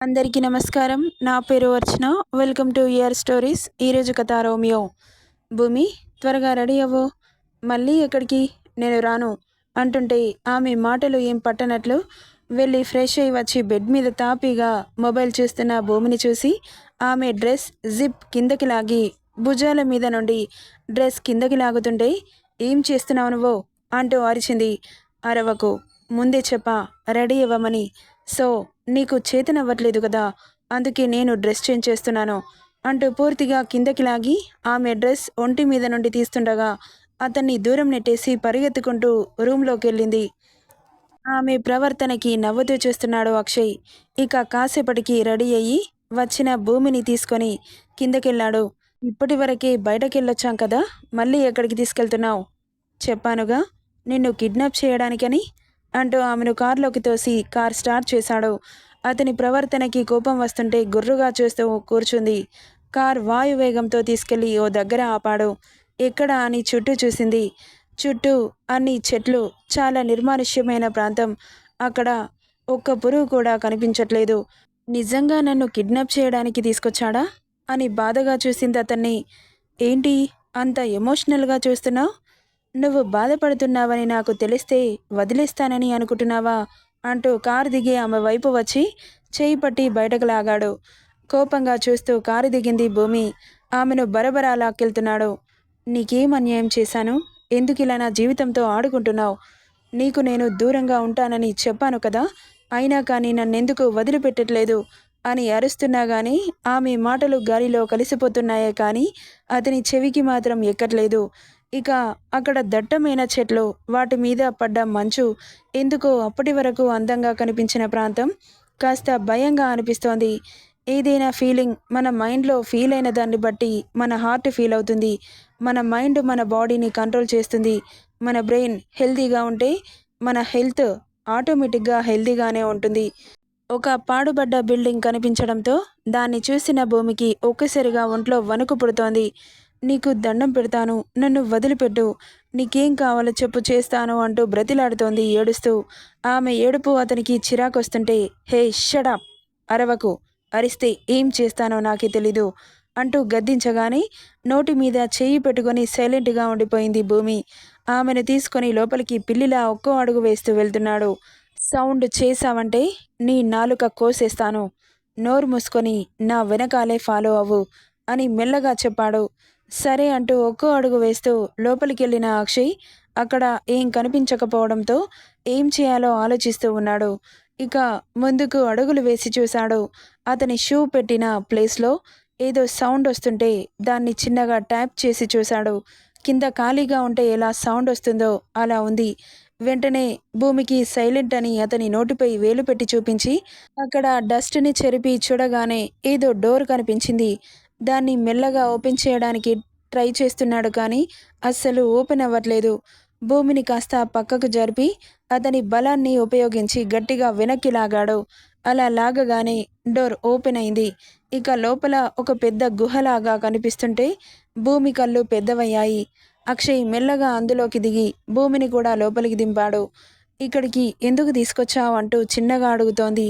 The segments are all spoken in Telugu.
అందరికీ నమస్కారం. నా పేరు Archana. Welcome to ear stories. ఈరోజు కథ రోమియో. భూమి త్వరగా రెడీ అవ్వు. మళ్ళీ ఎక్కడికి? నేను రాను. అంటుంటే ఆమె మాటలు ఏం పట్టనట్లు వెళ్ళి ఫ్రెష్ అయ్యి వచ్చి బెడ్ మీద తాపీగా మొబైల్ చూస్తున్న భూమిని చూసి ఆమె డ్రెస్ జిప్ కిందకి లాగి భుజాల మీద నుండి డ్రెస్ కిందకి లాగుతుంటే ఏం చేస్తున్నావు నువ్వు? అంటూ అరిచింది అరవకు. ముందే చెప్పా రెడీ అవ్వమని సో నీకు చేతనవ్వట్లేదు కదా అందుకే నేను డ్రెస్ చేంజ్ చేస్తున్నాను అంటూ పూర్తిగా కిందకి లాగి ఆమె డ్రెస్ ఒంటి మీద నుండి తీస్తుండగా అతన్ని దూరం నెట్టేసి పరిగెత్తుకుంటూ రూమ్లోకి వెళ్ళింది ఆమె ప్రవర్తనకి నవ్వుతూ చూస్తున్నాడు అక్షయ్. ఇక కాసేపటికి రెడీ అయ్యి వచ్చిన భూమిని తీసుకొని కిందకెళ్ళాడు. ఇప్పటి వరకే బయటకెళ్ళొచ్చాం కదా మళ్ళీ ఎక్కడికి తీసుకెళ్తున్నావు? చెప్పానుగా నిన్ను కిడ్నాప్ చేయడానికని అంటూ ఆమెను కారులోకి తోసి కార్ స్టార్ట్ చేశాడు. అతని ప్రవర్తనకి కోపం వస్తుంటే గుర్రుగా చూస్తూ కూర్చుంది. కార్ వాయువేగంతో తీసుకెళ్ళి ఓ దగ్గర ఆపాడు. ఎక్కడ అని చుట్టూ చూసింది. చుట్టూ అన్ని చెట్లు చాలా నిర్మానుష్యమైన ప్రాంతం. అక్కడ ఒక్క పురుగు కూడా కనిపించట్లేదు. నిజంగా నన్ను కిడ్నాప్ చేయడానికి తీసుకొచ్చాడా? అని బాధగా చూసింది అతన్ని. ఏంటి? అంత ఎమోషనల్గా చూస్తున్నావు? నువ్వు బాధపడుతున్నావని నాకు తెలిస్తే వదిలేస్తానని అనుకుంటున్నావా? అంటూ కారు దిగి ఆమె వైపు వచ్చి చేయి పట్టి బయటకు లాగాడు. కోపంగా చూస్తూ కారు దిగింది భూమి. ఆమెను బరబరా లాక్కెళ్తున్నాడు. నీకేం అన్యాయం చేశాను? ఎందుకు ఇలా నా జీవితంతో ఆడుకుంటున్నావు? నీకు నేను దూరంగా ఉంటానని చెప్పాను కదా? అయినా కానీ నన్నెందుకు వదిలిపెట్టట్లేదు? అని అరుస్తున్నా గాని ఆమె మాటలు గాలిలో కలిసిపోతున్నాయే కానీ అతని చెవికి మాత్రం ఎక్కట్లేదు. ఇక అక్కడ దట్టమైన చెట్లు వాటి మీద పడ్డ మంచు ఎందుకో అప్పటి వరకు అందంగా కనిపించిన ప్రాంతం. కాస్త భయంగా అనిపిస్తోంది. ఏదైనా ఫీలింగ్ మన మైండ్లో ఫీల్ అయిన దాన్ని బట్టి మన హార్ట్ ఫీల్ అవుతుంది. మన మైండ్ మన బాడీని కంట్రోల్ చేస్తుంది. మన బ్రెయిన్ హెల్తీగా ఉంటే మన హెల్త్ ఆటోమేటిక్గా హెల్తీగానే ఉంటుంది. ఒక పాడుబడ్డ బిల్డింగ్ కనిపించడంతో దాన్ని చూసిన భూమికి ఒక్కసారిగా ఒంట్లో వణుకు పుడుతోంది. నీకు దండం పెడతాను నన్ను వదిలిపెట్టు. నీకేం కావాలో చెప్పు చేస్తాను అంటూ బ్రతిలాడుతోంది ఏడుస్తూ. ఆమె ఏడుపు అతనికి చిరాకొస్తుంటే హే షడప్ అరవకు. అరిస్తే ఏం చేస్తానో నాకే తెలీదు అంటూ గద్దించగానే నోటి మీద చేయి పెట్టుకొని సైలెంట్గా ఉండిపోయింది భూమి. ఆమెను తీసుకొని లోపలికి పిల్లిలా ఒక్కో అడుగు వేస్తూ వెళ్తున్నాడు. సౌండ్ చేశావంటే నీ నాలుక కోసేస్తాను. నోరు మూసుకొని నా వెనకాలే ఫాలో అవ్వు అని మెల్లగా చెప్పాడు. సరే అంటూ ఒక్కో అడుగు వేస్తూ లోపలికి వెళ్ళిన అక్షయ్ అక్కడ ఏం కనిపించకపోవడంతో ఏం చేయాలో ఆలోచిస్తూ ఉన్నాడు. ఇక ముందుకు అడుగులు వేసి చూశాడు. అతని షూ పెట్టిన ప్లేస్లో ఏదో సౌండ్ వస్తుంటే దాన్ని చిన్నగా ట్యాప్ చేసి చూశాడు. కింద ఖాళీగా ఉంటే ఎలా సౌండ్ వస్తుందో అలా ఉంది. వెంటనే భూమికి సైలెంట్ అని అతని నోటిపై వేలు పెట్టి చూపించి అక్కడ డస్ట్ని చెరిపి చూడగానే ఏదో డోర్ కనిపించింది. దాన్ని మెల్లగా ఓపెన్ చేయడానికి ట్రై చేస్తున్నాడు కానీ అస్సలు ఓపెన్ అవ్వట్లేదు. భూమిని కాస్త పక్కకు జరిపి అతని బలాన్ని ఉపయోగించి గట్టిగా వెనక్కి లాగాడు. అలా లాగగానే డోర్ ఓపెన్ అయింది. ఇక లోపల ఒక పెద్ద గుహలాగా కనిపిస్తుంటే భూమి కళ్ళు పెద్దవయ్యాయి. అక్షయ్ మెల్లగా అందులోకి దిగి భూమిని కూడా లోపలికి దింపాడు. ఇక్కడికి ఎందుకు తీసుకొచ్చావు? అంటూ చిన్నగా అడుగుతోంది.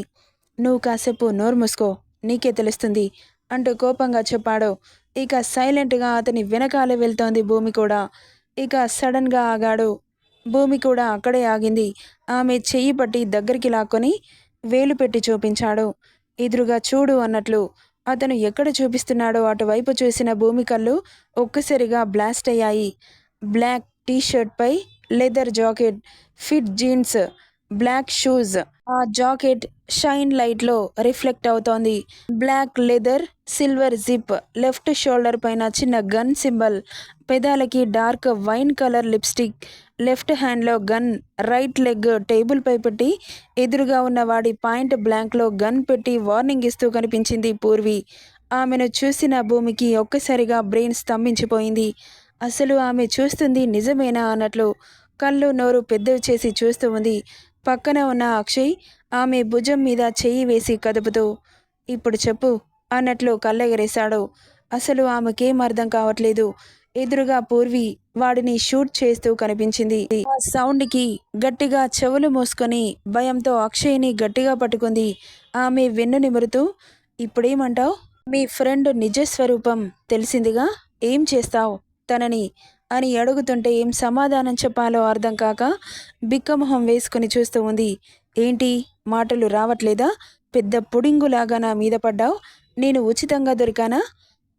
నువ్వు కాసేపు నోరు మూసుకో. నీకే తెలుస్తుంది. అంటూ కోపంగా చెప్పాడు. ఇక సైలెంట్గా అతని వెనకాలే వెళ్తోంది భూమి కూడా. ఇక సడన్గా ఆగాడు. భూమి కూడా అక్కడే ఆగింది. ఆమె చెయ్యి పట్టి దగ్గరికి లాక్కొని వేలు పెట్టి చూపించాడు. ఎదురుగా చూడు అన్నట్లు అతను ఎక్కడ చూపిస్తున్నాడో అటువైపు చూసిన భూమి కళ్ళు ఒక్కసారిగా బ్లాస్ట్ అయ్యాయి. Black టీషర్ట్పై leather jacket fit jeans black shoes ఆ జాకెట్ షైన్ లైట్లో రిఫ్లెక్ట్ అవుతోంది. Black leather silver zip left shoulder పైన చిన్న gun symbol పెదాలకి dark wine colour lipstick left హ్యాండ్లో గన్ రైట్ లెగ్ టేబుల్ పై పెట్టి ఎదురుగా ఉన్న వాడి పాయింట్ బ్లాంక్లో గన్ పెట్టి వార్నింగ్ ఇస్తూ కనిపించింది పూర్వి. ఆమెను చూసిన భూమికి ఒక్కసారిగా బ్రెయిన్ స్తంభించిపోయింది. అసలు ఆమె చూస్తుంది నిజమేనా అన్నట్లు కళ్ళు నోరు పెద్దవి చేసి చూస్తూ ఉంది. పక్కన ఉన్న అక్షయ్ ఆమె భుజం మీద చెయ్యి వేసి కదుపుతూ ఇప్పుడు చెప్పు అన్నట్లు కళ్ళెగరేశాడు. అసలు ఆమెకేం అర్థం కావట్లేదు. ఎదురుగా పూర్వి వాడిని షూట్ చేస్తూ కనిపించింది. ఆ సౌండ్కి గట్టిగా చెవులు మూసుకొని భయంతో అక్షయ్ని గట్టిగా పట్టుకుంది. ఆమె వెన్ను నిమురుతూ ఇప్పుడేమంటావు? మీ ఫ్రెండ్ నిజ స్వరూపం తెలిసిందిగా? ఏం చేస్తావు? తనని అని అడుగుతుంటే ఏం సమాధానం చెప్పాలో అర్థం కాక బిక్కమొహం వేసుకుని చూస్తూ ఉంది. ఏంటి? మాటలు రావట్లేదా? పెద్ద పుడింగులాగా నా మీద పడ్డావు? నేను ఉచితంగా దొరికానా?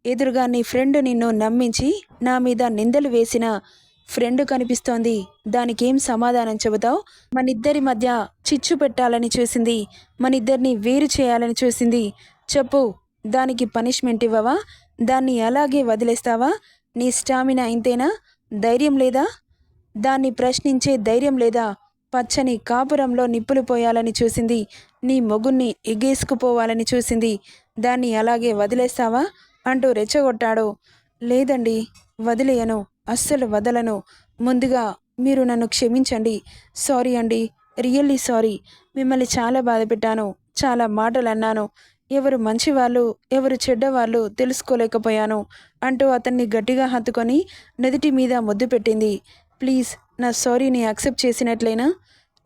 ఎదురుగా నీ ఫ్రెండ్ నిన్ను నమ్మించి నా మీద నిందలు వేసిన ఫ్రెండ్ కనిపిస్తోంది. దానికేం సమాధానం చెబుతావు? మనిద్దరి మధ్య చిచ్చు పెట్టాలని చూసింది. మనిద్దరిని వేరు చేయాలని చూసింది. చెప్పు దానికి పనిష్మెంట్ ఇవ్వవా? దాన్ని అలాగే వదిలేస్తావా? నీ స్టామినా ఇంతేనా? ధైర్యం లేదా? దాన్ని ప్రశ్నించే ధైర్యం లేదా? పచ్చని కాపురంలో నిప్పులు పోయాలని చూసింది. నీ మొగుణ్ణి ఎగేసుకుపోవాలని చూసింది. దాన్ని అలాగే వదిలేస్తావా? అంటూ రెచ్చగొట్టాడు. లేదండి వదిలేయను. అస్సలు వదలను. ముందుగా మీరు నన్ను క్షమించండి. సారీ అండి. Really sorry. మిమ్మల్ని చాలా బాధ పెట్టాను చాలా మాటలు అన్నాను ఎవరు మంచివాళ్ళు ఎవరు చెడ్డవాళ్ళు తెలుసుకోలేకపోయాను అంటూ అతన్ని గట్టిగా హత్తుకొని నెదిటి మీద ముద్దు పెట్టింది. ప్లీజ్ నా సారీని యాక్సెప్ట్ చేసినట్లయినా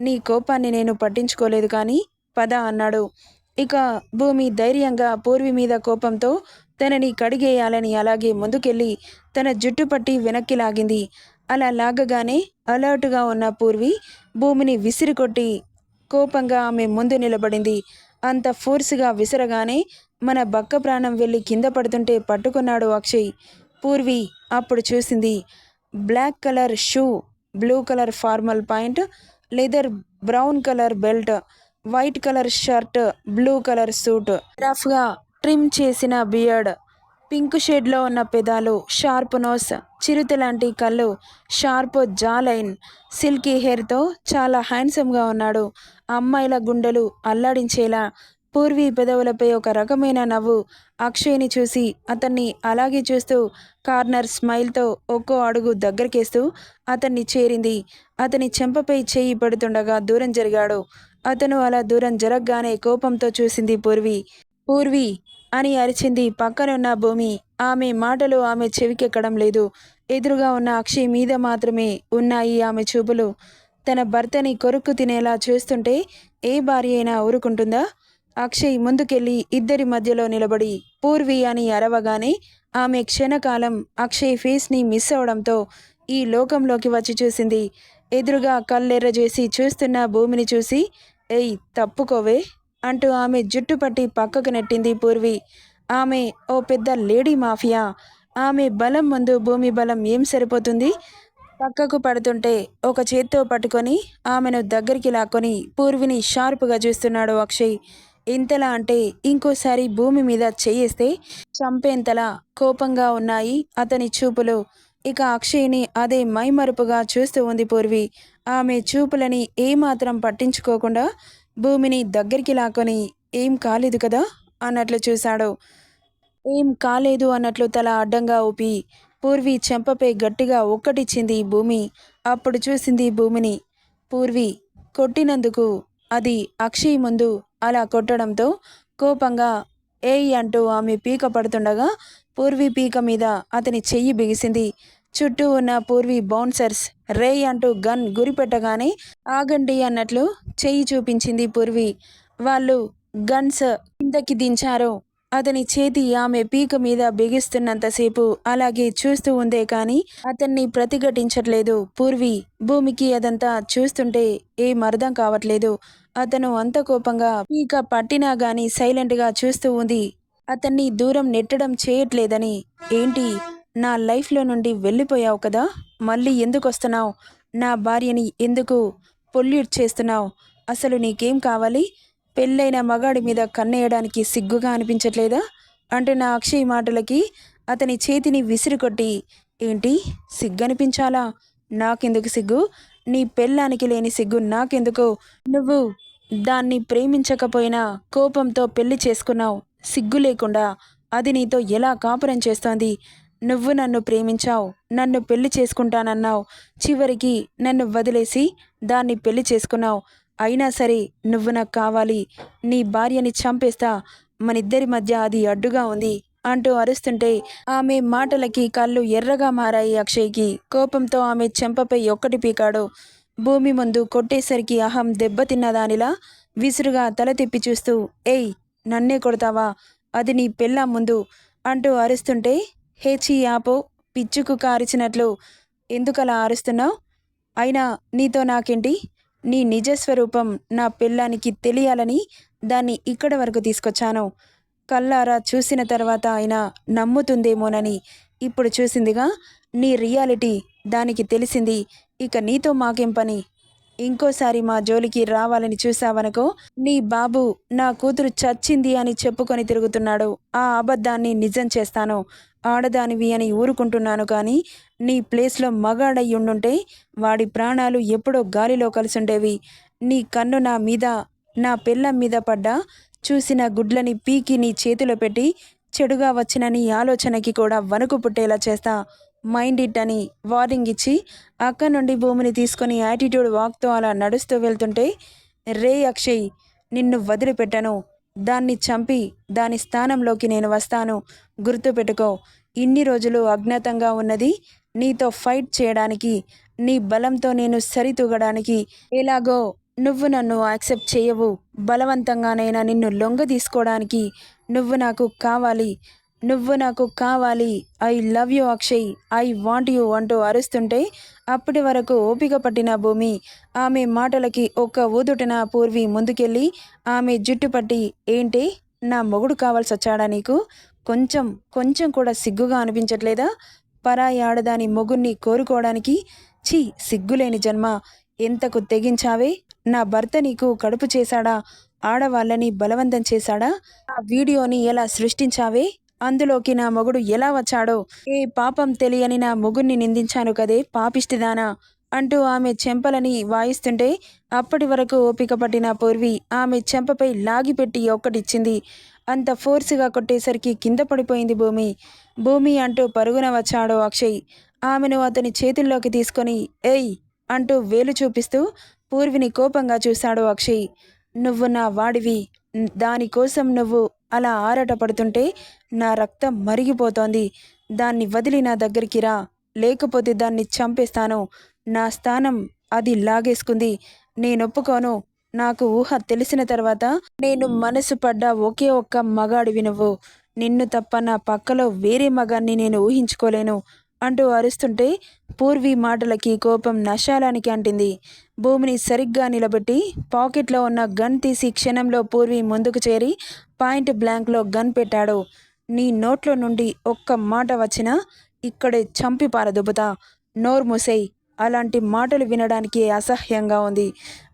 నీ కోపాన్ని నేను పట్టించుకోలేదు కానీ పద అన్నాడు. ఇక భూమి ధైర్యంగా పూర్వి మీద కోపంతో తనని కడిగేయాలని అలాగే ముందుకెళ్ళి తన జుట్టు పట్టి వెనక్కి లాగింది. అలా లాగగానే అలర్ట్గా ఉన్న పూర్వి భూమిని విసిరికొట్టి కోపంగా ఆమె ముందు నిలబడింది. అంత ఫోర్స్గా విసరగానే మన బక్క ప్రాణం వెళ్ళి కింద పడుతుంటే పట్టుకున్నాడు అక్షయ్. పూర్వి అప్పుడు చూసింది black colour shoe blue colour formal pant leather brown colour belt white colour shirt blue colour suit. రఫ్గా ట్రిమ్ చేసిన బియర్డ్ పింక్ షేడ్లో ఉన్న పెదాలు షార్ప్ నోస్ చిరుత లాంటి కళ్ళు షార్ప్ జాలైన్ సిల్కీ హెయిర్తో చాలా హ్యాండ్సమ్గా ఉన్నాడు. అమ్మాయిల గుండెలు అల్లాడించేలా పూర్వీ పెదవులపై ఒక రకమైన నవ్వు అక్షయ్ని చూసి అతన్ని అలాగే చూస్తూ కార్నర్ స్మైల్తో ఒక్కో అడుగు దగ్గరికేస్తూ అతన్ని చేరింది. అతని చెంపపై చేయి పడుతుండగా దూరం జరిగాడు. అతను అలా దూరం జరగగానే కోపంతో చూసింది పూర్వి. పూర్వి అని అరిచింది పక్కనున్న భూమి. ఆమె మాటలు ఆమె చెవికెక్కడం లేదు. ఎదురుగా ఉన్న అక్షయ్ మీద మాత్రమే ఉన్నాయి ఆమె చూపులు. తన భర్తని కొరుక్కు తినేలా చూస్తుంటే ఏ భార్య అయినా ఊరుకుంటుందా? అక్షయ్ ముందుకెళ్ళి ఇద్దరి మధ్యలో నిలబడి పూర్వి అని అరవగానే ఆమె క్షణకాలం అక్షయ్ ఫేస్ని మిస్ అవడంతో ఈ లోకంలోకి వచ్చి చూసింది. ఎదురుగా కళ్ళెర్ర చేసి చూస్తున్న భూమిని చూసి ఏయ్ తప్పుకోవే అంటూ ఆమె జుట్టు పట్టి పక్కకు నెట్టింది పూర్వి. ఆమె ఓ పెద్ద లేడీ మాఫియా. ఆమె బలం ముందు భూమి బలం ఏం సరిపోతుంది? పక్కకు పడుతుంటే ఒక చేత్తో పట్టుకొని ఆమెను దగ్గరికి లాక్కొని పూర్విని షార్ప్గా చూస్తున్నాడు అక్షయ్. ఎంతలా అంటే ఇంకోసారి భూమి మీద చేయిస్తే చంపేంతలా కోపంగా ఉన్నాయి అతని చూపులు. ఇక అక్షయ్ని అదే మైమరుపుగా చూస్తూ ఉంది పూర్వి. ఆమె చూపులని ఏమాత్రం పట్టించుకోకుండా భూమిని దగ్గరికి లాక్కొని ఏం కాలేదు కదా? అన్నట్లు చూశాడు. ఏం కాలేదు అన్నట్లు తల అడ్డంగా ఊపి పూర్వి చెంపపై గట్టిగా ఒక్కటిచ్చింది భూమి. అప్పుడు చూసింది భూమిని. పూర్వి కొట్టినందుకు? అది అక్షయ్ ముందు అలా కొట్టడంతో కోపంగా ఏయ్ అంటూ ఆమె పీక పడుతుండగా పూర్వి పీక మీద అతని చెయ్యి బిగిసింది. చుట్టూ ఉన్న పూర్వి బౌన్సర్స్ రేయ్ అంటూ గన్ గురిపెట్టగానే ఆగండి అన్నట్లు చెయ్యి చూపించింది పూర్వి. వాళ్ళు గన్స్ కిందకి దించారు. అతని చేతి ఆమె పీక మీద బిగిస్తున్నంతసేపు అలాగే చూస్తూ ఉందే కానీ అతన్ని ప్రతిఘటించట్లేదు. పూర్వి భూమికి అదంతా చూస్తుంటే ఏం అర్థం కావట్లేదు. అతను అంత కోపంగా పీక పట్టినా గాని సైలెంట్గా చూస్తూ ఉంది. అతన్ని దూరం నెట్టడం చేయట్లేదని. ఏంటి? నా లైఫ్లో నుండి వెళ్ళిపోయావు కదా? మళ్ళీ ఎందుకు వస్తున్నావు నా భార్యని ఎందుకు పొల్యూట్ చేస్తున్నావు? అసలు నీకేం కావాలి? పెళ్ళైన మగాడి మీద కన్నేయడానికి సిగ్గుగా అనిపించట్లేదా? అంటున్న అక్షయ్ మాటలకి అతని చేతిని విసిరికొట్టి ఏంటి సిగ్గనిపించాలా? నాకెందుకు సిగ్గు? నీ పెళ్ళానికి లేని సిగ్గు నాకెందుకు? నువ్వు దాన్ని ప్రేమించకపోయినా కోపంతో పెళ్ళి చేసుకున్నావు. సిగ్గు లేకుండా అది నీతో ఎలా కాపురం చేస్తోంది? నువ్వు నన్ను ప్రేమించావు నన్ను పెళ్ళి చేసుకుంటానన్నావు. చివరికి నన్ను వదిలేసి దాన్ని పెళ్ళి చేసుకున్నావు. అయినా సరే నువ్వు నాకు కావాలి. నీ భార్యని చంపేస్తా. మనిద్దరి మధ్య అది అడ్డుగా ఉంది అంటూ అరుస్తుంటే ఆమె మాటలకి కళ్ళు ఎర్రగా మారాయి అక్షయ్కి. కోపంతో ఆమె చెంపపై ఒక్కటి పీకాడు. భూమి ముందు కొట్టేసరికి అహం దెబ్బతిన్నదానిలా విసురుగా తల తిప్పి చూస్తూ ఏయ్ నన్నే కొడతావా? అది నీ పెళ్ళ ముందు అంటూ అరుస్తుంటే హేచి ఆపో పిచ్చుకు కారిచినట్లు. ఎందుకలా అరుస్తున్నావు? అయినా నీతో నాకేంటి? నీ నిజస్వరూపం నా పిల్లానికి తెలియాలని దాన్ని ఇక్కడ వరకు తీసుకొచ్చాను. కల్లారా చూసిన తర్వాత ఆయన నమ్ముతుందేమోనని ఇప్పుడు చూసిందిగా నీ రియాలిటీ దానికి తెలిసింది. ఇక నీతో మాకేం పని? ఇంకోసారి మా జోలికి రావాలని చూసావనుకో నీ బాబు నా కూతురు చచ్చింది అని చెప్పుకొని తిరుగుతున్నాడు. ఆ అబద్ధాన్ని నిజం చేస్తాను. ఆడదానివి అని ఊరుకుంటున్నాను కానీ నీ ప్లేస్లో మగాడై ఉండుంటే వాడి ప్రాణాలు ఎప్పుడో గాలిలో కలిసుండేవి. నీ కన్ను నా మీద నా పిల్లం మీద పడ్డా చూసిన గుడ్లని పీకి నీ చేతిలో పెట్టి చెడుగా వచ్చిన నీ ఆలోచనకి కూడా వణుకు పుట్టేలా చేస్తా. మైండ్ ఇట్ అని వార్నింగ్ ఇచ్చి అక్కడ నుండి భూమిని తీసుకొని యాటిట్యూడ్ వాక్తో అలా నడుస్తూ వెళ్తుంటే రే అక్షయ్ నిన్ను వదిలిపెట్టను. దాన్ని చంపి దాని స్థానంలోకి నేను వస్తాను. గుర్తుపెట్టుకో ఇన్ని రోజులు అజ్ఞాతంగా ఉన్నది నీతో ఫైట్ చేయడానికి నీ బలంతో నేను సరితూగడానికి ఎలాగో నువ్వు నన్ను యాక్సెప్ట్ చేయవు. బలవంతంగానైనా నిన్ను లొంగ తీసుకోవడానికి నువ్వు నాకు కావాలి. నువ్వు నాకు కావాలి. I love you Akshay. I want you అంటూ అరుస్తుంటే అప్పటి వరకు ఓపిక పట్టిన భూమి. ఆమె మాటలకి ఒక్క ఊదుటిన పూర్వి ముందుకెళ్ళి ఆమె జుట్టు పట్టి ఏంటి నా మొగుడు కావాల్సి వచ్చాడా నీకు? కొంచెం కొంచెం కూడా సిగ్గుగా అనిపించట్లేదా? పరాయి ఆడదాని మొగుణ్ణి కోరుకోవడానికి ఛీ సిగ్గులేని జన్మ. ఎంతకు తెగించావే? నా భర్త నీకు కడుపు చేశాడా? ఆడవాళ్ళని బలవంతం చేశాడా? ఆ వీడియోని ఎలా సృష్టించావే? అందులోకి నా మొగుడు ఎలా వచ్చాడో? ఏ పాపం తెలియని నా మొగుణ్ణి నిందించాను కదే? పాపిష్టిదానా? అంటూ ఆమె చెంపలని వాయిస్తుంటే అప్పటి వరకు ఓపిక పట్టిన పూర్వి ఆమె చెంపపై లాగిపెట్టి ఒక్కటిచ్చింది. అంత ఫోర్స్గా కొట్టేసరికి కింద పడిపోయింది భూమి. భూమి అంటూ పరుగున వచ్చాడు అక్షయ్. ఆమెను అతని చేతుల్లోకి తీసుకొని ఏయ్! అంటూ వేలు చూపిస్తూ పూర్విని కోపంగా చూశాడు అక్షయ్. నువ్వు నా వాడివి. దానికోసం నువ్వు అలా ఆరాట పడుతుంటే నా రక్తం మరిగిపోతోంది. దాన్ని వదిలి నా దగ్గరికి రా. లేకపోతే దాన్ని చంపేస్తాను. నా స్థానం అది లాగేసుకుంది. నేనొప్పుకోను. నాకు ఊహ తెలిసిన తర్వాత నేను మనసు పడ్డ ఒకే ఒక్క మగాడివి నువ్వు. నిన్ను తప్ప నా పక్కలో వేరే మగాన్ని నేను ఊహించుకోలేను. అంటూ అరుస్తుంటే పూర్వి మాటలకి కోపం నశాలానికి అంటింది. భూమిని సరిగ్గా నిలబెట్టి పాకెట్లో ఉన్న గన్ తీసి క్షణంలో పూర్వి ముందుకు చేరి పాయింట్ బ్లాంక్లో గన్ పెట్టాడు. నీ నోట్లో నుండి ఒక్క మాట వచ్చినా ఇక్కడే చంపి పారదుబుతా నోరు మూసేయ్. అలాంటి మాటలు వినడానికి అసహ్యంగా ఉంది.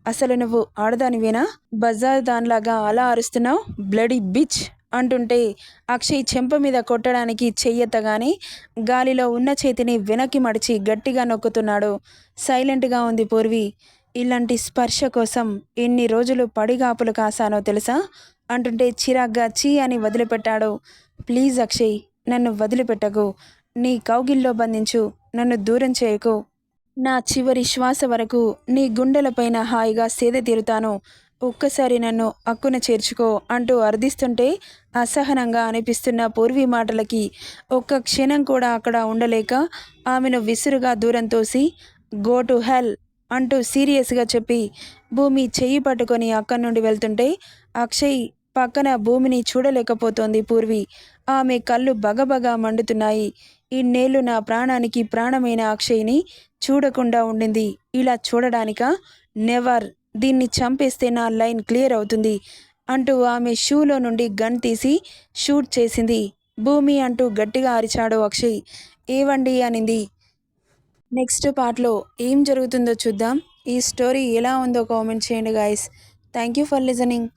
అసలు నువ్వు ఆడదానివేనా? బజార్ దానిలాగా అలా అరుస్తున్నావు? Bloody bitch! అంటుంటే అక్షయ్ చెంప మీద కొట్టడానికి చెయ్యెత్తగానే గాలిలో ఉన్న చేతిని వెనక్కి మడిచి గట్టిగా నొక్కుతున్నాడు. సైలెంట్గా ఉంది పూర్వి. ఇలాంటి స్పర్శ కోసం ఎన్ని రోజులు పడిగాపులు కాసానో తెలుసా? అంటుంటే చిరాగ్గా చీ అని వదిలిపెట్టాడు. ప్లీజ్ అక్షయ్ నన్ను వదిలిపెట్టకు. నీ కౌగిల్లో బంధించు. నన్ను దూరం చేయకు. నా చివరి శ్వాస వరకు నీ గుండెలపైన హాయిగా సేద తీరుతాను. ఒక్కసారి నన్ను అక్కున చేర్చుకో అంటూ అర్థిస్తుంటే అసహనంగా అనిపిస్తున్న పూర్వీ మాటలకి ఒక్క క్షణం కూడా అక్కడ ఉండలేక ఆమెను విసురుగా దూరం తోసి గో టు హెల్ అంటూ సీరియస్గా చెప్పి భూమి చెయ్యి పట్టుకొని అక్కడి నుండి వెళ్తుంటే అక్షయ్ పక్కన భూమిని చూడలేకపోతోంది పూర్వి. ఆమె కళ్ళు బగబగా మండుతున్నాయి. ఇన్నేళ్ళు నా ప్రాణానికి ప్రాణమైన అక్షయ్ని చూడకుండా ఉండింది. ఇలా చూడడానిక? నెవర్! దీన్ని చంపేస్తే నా లైన్ క్లియర్ అవుతుంది అంటూ ఆమె షూలో నుండి గన్ తీసి షూట్ చేసింది. భూమి అంటూ గట్టిగా అరిచాడు అక్షయ్. ఏవండి అనింది. నెక్స్ట్ పార్ట్లో ఏం జరుగుతుందో చూద్దాం. ఈ స్టోరీ ఎలా ఉందో కామెంట్ చేయండి guys thank you for listening